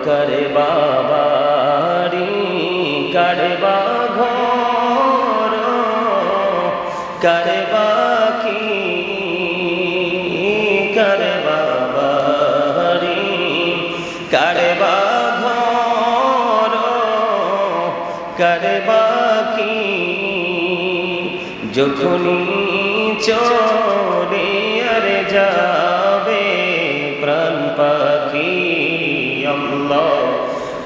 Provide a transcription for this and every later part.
করে বাবারি করে ঘর করে বাকি করে বাবারি করে ঘর করে বাকি যখনই চলে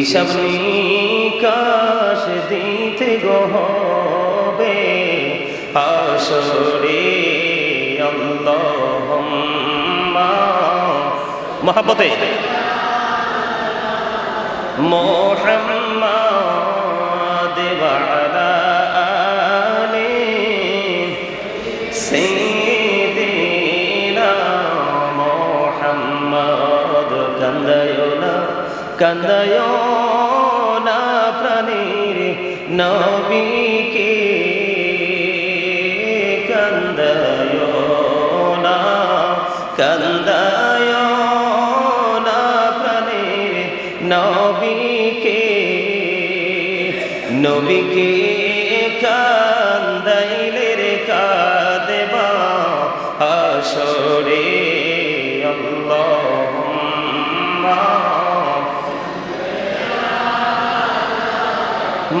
হিসাব নিকাশ দিতে গহবে আসরে মহাপতে মোহাম্মদ কান্দায়ো না প্রাণীর নবীকে কান্দায়ো না কান্দায়ো না প্রাণীর নবীকে নবীকে কান্দাইলে রে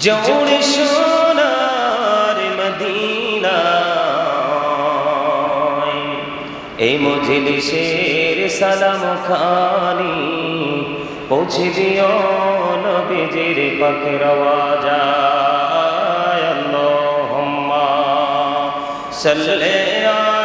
জৌড় সোনার মদিনা এই মজলিসের সালাম খানি পৌঁছে দিও নবীজির পাখের আওয়াজায় আল্লাহুম্মা সাল্লি আলা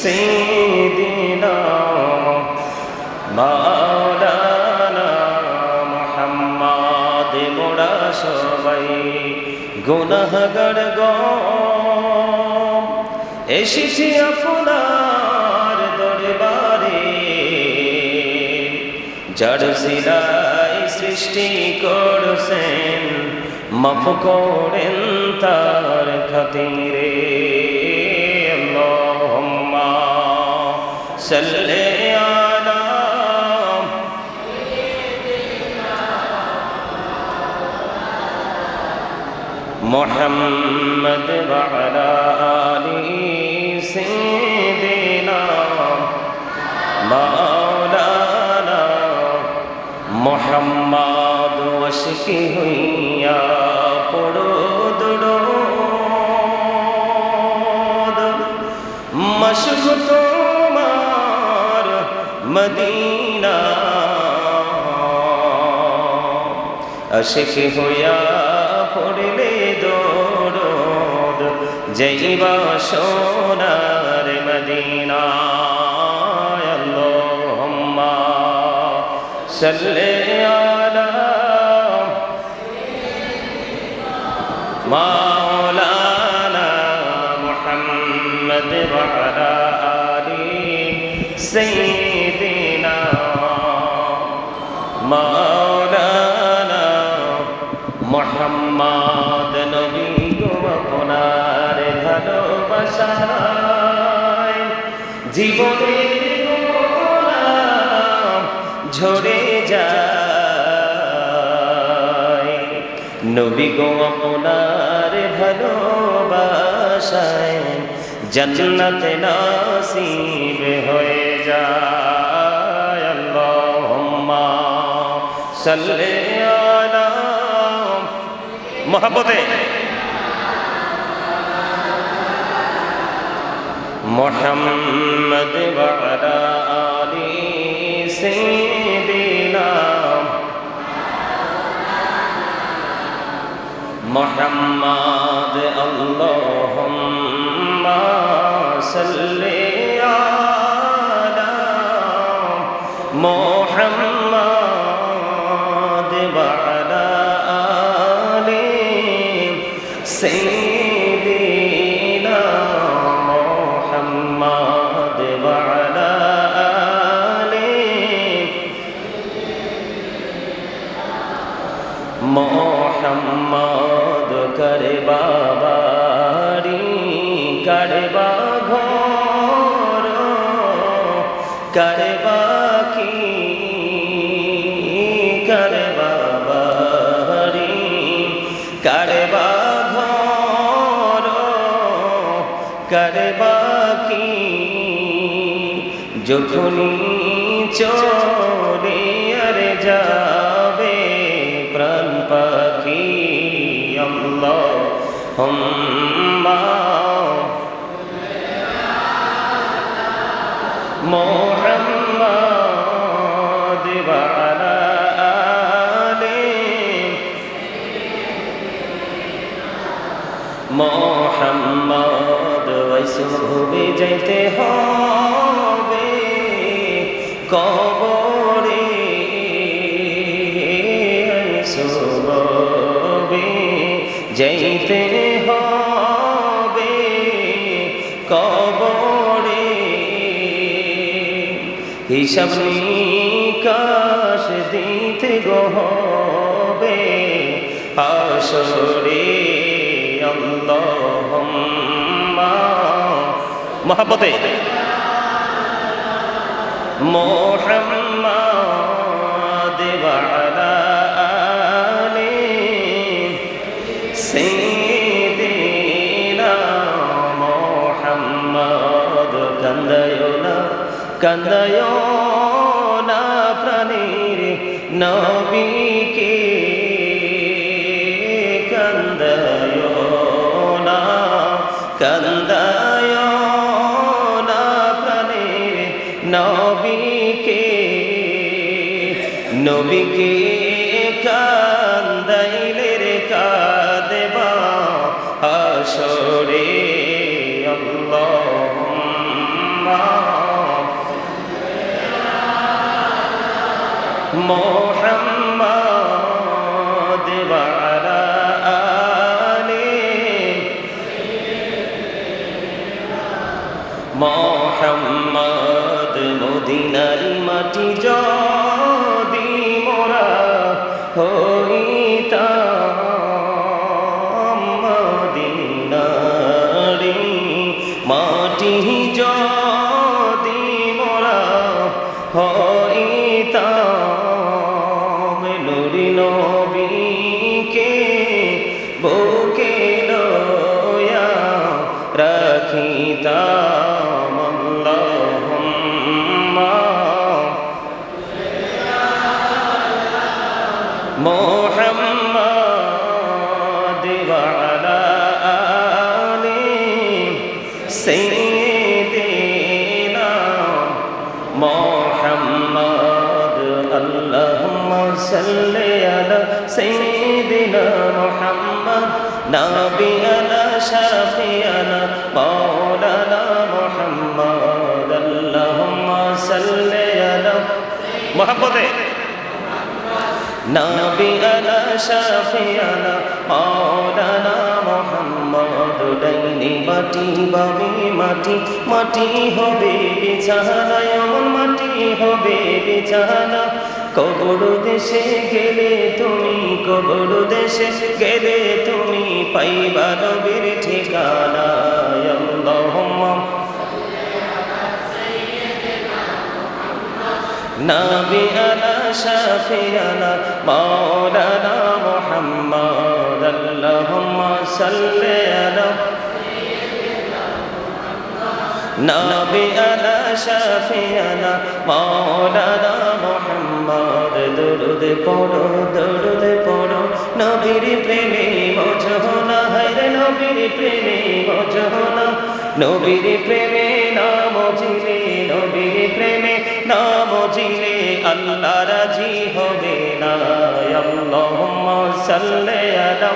سيدنا মাওলানা মোহাম্মদ মোরা সবাই গুনাহগার গো এসেছি আপনার দরবারে জড় সিলাই সৃষ্টি করছেন মাফ করেন তার খাতিরে صل على محمد وعلى آله سيدنا مولانا محمد وشکی ہوئیا پڑو دڑو مشک تو মদিনা। আশিক হইয়া পড়লে দোরদ যাইবা সোনার মদিনা আল্লাহুম্মা সাল্লি আলা মাওলানা মাওলানা মোহাম্মদ নবী গো ঝরে যায়। নবী ভালোবাসায় জন্নতে নসিব হয়ে যায়। মোহাম্মতে মোহাম্মদ আলি সাইয়্যিদিনা মোহাম্মদ আল্লাহুম্মা সাল্লি আলা মোহাম্মদ সাইয়্যিদিনা কারবা কি যখনই চলে আর যাবে প্রাণ পাখি আল্লাহ হুম্মা। মোহাম্মদ আলি। মোহাম্মদ ওয়াইসুবে যাইতে হবে কবরে। সুবে যাইতে হবে কবরে। হিসাব নিকাশ মহাব্বতে মোহাম্মদ ওয়ালা আলি সাইয়্যিদিনা মোহাম্মদ কান্দায় না কান্দায় না প্রাণীর নবীকে নবীকে কান্দাইলে রে আসরে মোহাম্মদ মোহাম্মদ মদিনার মাটি যদি صل على سيدنا محمد نبينا شفيعنا مولانا محمد اللهم صل على محمد نبينا شفيعنا مولانا محمد ডাইনি মাটি বামে মাটি মাটি হবে বিছানা এমন মাটি হবে বিছানা কবর দেশে গেলে তুমি কবর দেশে গেলে তুমি পাইবা নবীর ঠিকানা নবী আলা শাফিয়ানা মাওলানা মুহাম্মদ। আল্লাহুম্মা সাল্লি আলা নবী শাফিয়ানা মাওলানা দরুদ পড়ো দরুদ পড়ো। নবীর প্রেমে মজহনা হায়রে নবীর প্রেমে মজহনা নবীর প্রেমে নাম জিলে, নবীর প্রেমে নাম জিলে, আল্লাহ রাজি হবে না। আল্লাহুম্মা সাল্লি আলা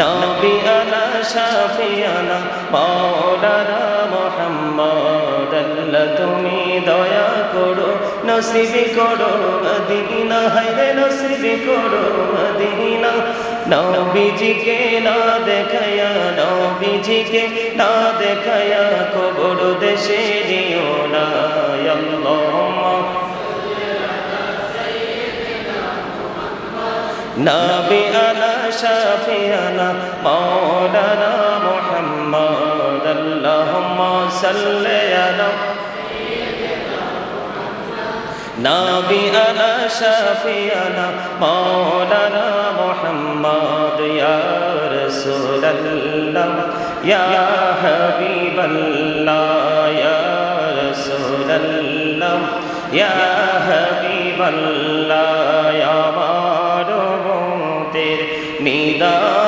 নবী আলা শাফিয়ানা, মাওলানা মুহাম্মদ। আল্লাহ, তুমি দয়া করো, নসিব করো মদিনা, হায়রে নসিব করো মদিনা। নবীজিকে না দেখায়া, নবীজিকে না দেখায়া কবর দেশে দিও না নবী আলা শাফিয়ানা, মাওলানা মুহাম্মদ। আল্লাহুম্মা সাল্লি আলা নবী আলা শাফিয়ানা মাওলানা মুহাম্মদ ইয়া রাসূলুল্লাহ ইয়া হাবিবাল্লাহ ইয়া রাসূলুল্লাহ ইয়া হাবিবাল্লাহ ইয়া মারবতের নিদান কালেন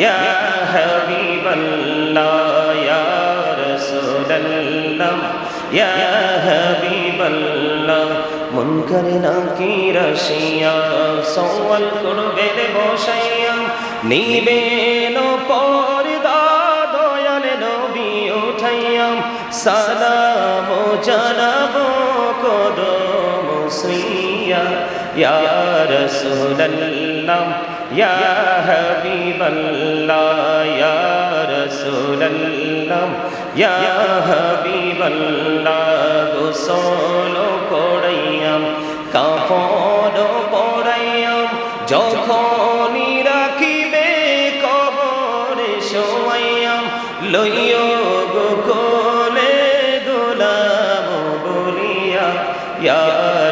ইয়া হাবিবাল্লাহ ইয়া রাসূলুল্লাহ ইয়া হাবিবাল্লাহ মুনকার নাকির আসিয়া সওয়াল করবে বসাইয়া নিবেন পর্দা দয়াল নবী উঠাইয়া। সালাম জানাব কদম শ্রিয়া ইয়া রাসূলুল্লাহ ইয়া হাবিবাল্লাহ ইয়া রাসূলুল্লাহ ইয়া হাবিবাল্লাহ গোসল করাইয়াম কাফন পরাইয়াম যখনই রাখিবে কবরে শোয়াইয়াম লইয় গো কোলে গোলাম বলিয়া, ইয়া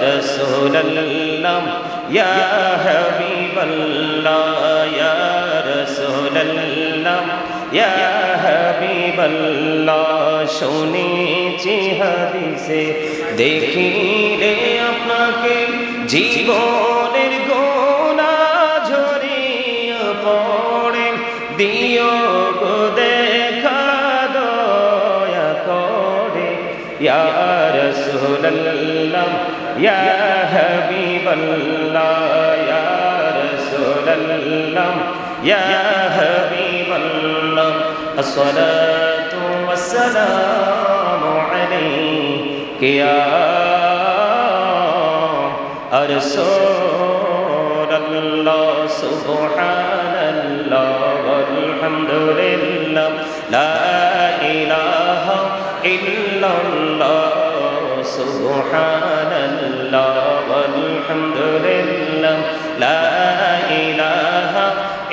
রাসূলুল্লাহ, ইয়া হাবিবাল্লাহ, ইয়া রাসূলুল্লাহ, ইয়া হাবিবাল্লাহ, শুনেছি হাদিসে, দেখিলে আপনাকে জীবনের গোনা ঝরিয়া পড়ে, দিও দেখা দয়া করে, ইয়া রাসূলুল্লাহ, ইয়া হাবিবাল্লাহ। يا حبيب الله الصلاة والسلام عليك يا رسول الله. سبحان الله والحمد لله. لا إله إلا الله. سبحان الله والحمد لله. لا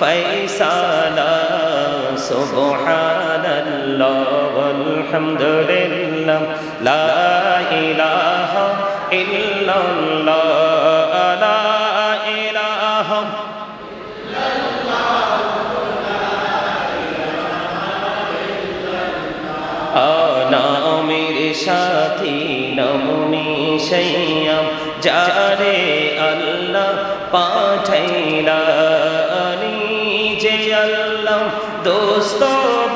ফৈসালা সুবহানাল্লাহ ওয়ালহামদুলিল্লাহ লা ইলাহা ইল্লাল্লাহ, লা ইলাহা নামের সাথী নমনি সৈয়াম যারে আল্লাহ পাঠাইলানি যে আল্লাহ দোস্ত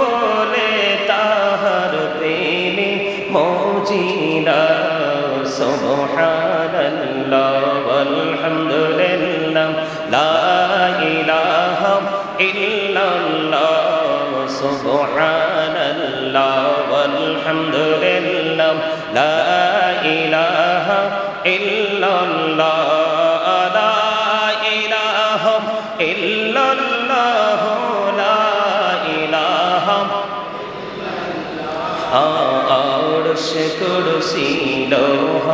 বলে তাহার প্রেমে মজিলা সুবহানাল্লাহ, আলহামদুলিল্লাহ, লা ইলাহা ইল্লাল্লাহ। সুবহানাল্লাহ, আলহামদুলিল্লাহ, লা আরশ কুরসি লোহ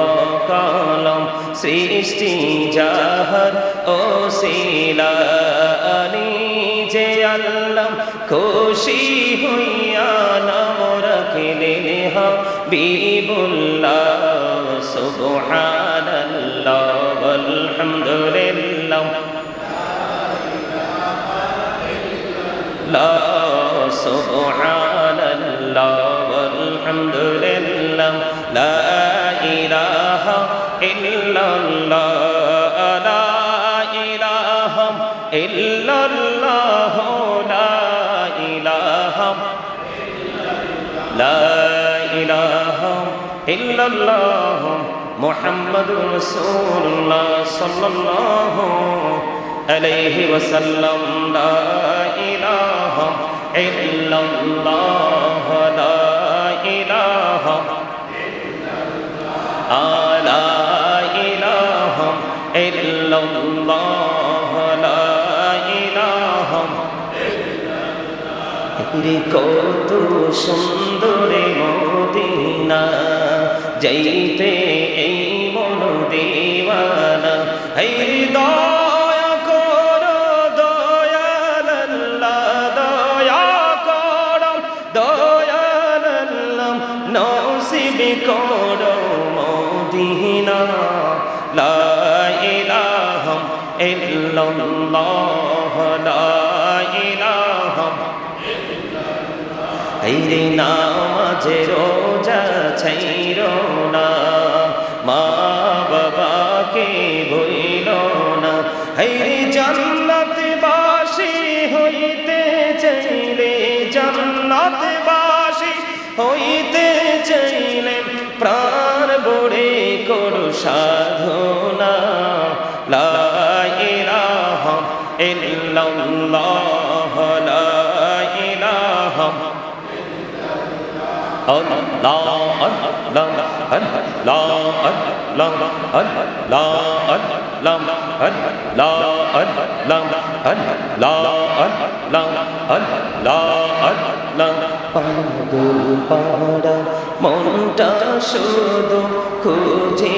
কলম সৃষ্টি জাহার ও শিলানি যে আল্লাহ খুশি হইয়া নাম রাখিলেন হাবিবুল্লাহ সুবহানাল্লাহ আলহামদুলিল্লাহ। سبحان الله والحمد لله لا إله إلا الله لا إله إلا الله لا إله لا إله إلا الله محمد رسول الله صلى الله عليه وسلم لا إله ইল্লাল্লাহ লা ইলাহা আলা ইলাহা ইল্লাল্লাহ লা ইলাহা ইল্লাল্লাহ কত সুন্দর মদিনা যাইতে ইল্লাল্লাহ, লা ইলাহা হাইরে নামাজে রোজা ছাইর না, মা বাবাকে ভইল না। হাইরে জান্নাত বাসি হইতে চাইলে জান্নাত বাসি হইতে চাইলে, প্রাণ বড়ে করু সাধনা ইল্লাল্লাহ লা ইলাহা মনটা শুধু খুঁজে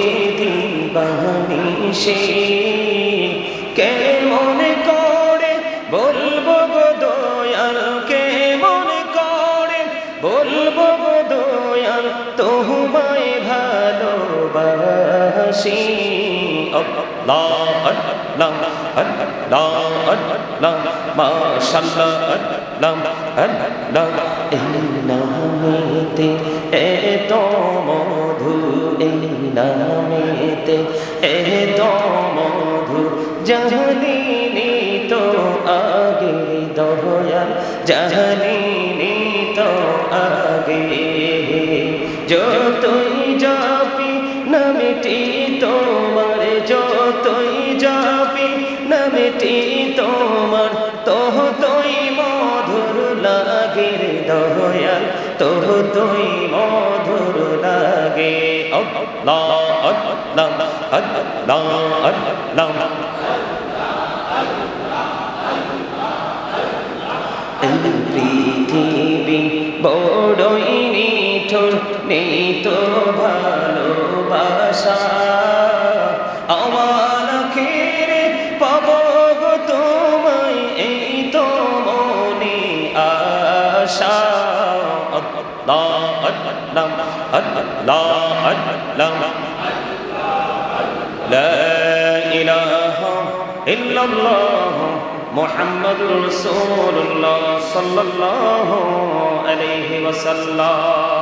দিবানিসে কেমন করে বলব গো দয়াল, কেমন করে বলব গো দয়াল তোমায় ভালোবাসি। নামেতে এত মধু, এই নামেতে এত মধু। জানিনি তো আগে দয়াল জানিনি তো আগে। যতই যাপি নামেটি তোমার, যতই যাপি নামেটি তোমার তোহ তই মধুর লাগে দয়াল তোহ তই মধুর লাগে। আল্লাহ আল্লাহ আল্লাহ আল্লাহ এই পৃথিবী বড়ই নিঠুর, নিত ভালোবাসা। আমার খেরে পাব তোমায়, এই তো মনে আশা। আল্লাহ আল্লাহ আল্লাহ আল্লাহ। لا إله إلا الله মোহাম্মদ রসুল্লাহ সাল্লাহ আলহি ওসাল্লাম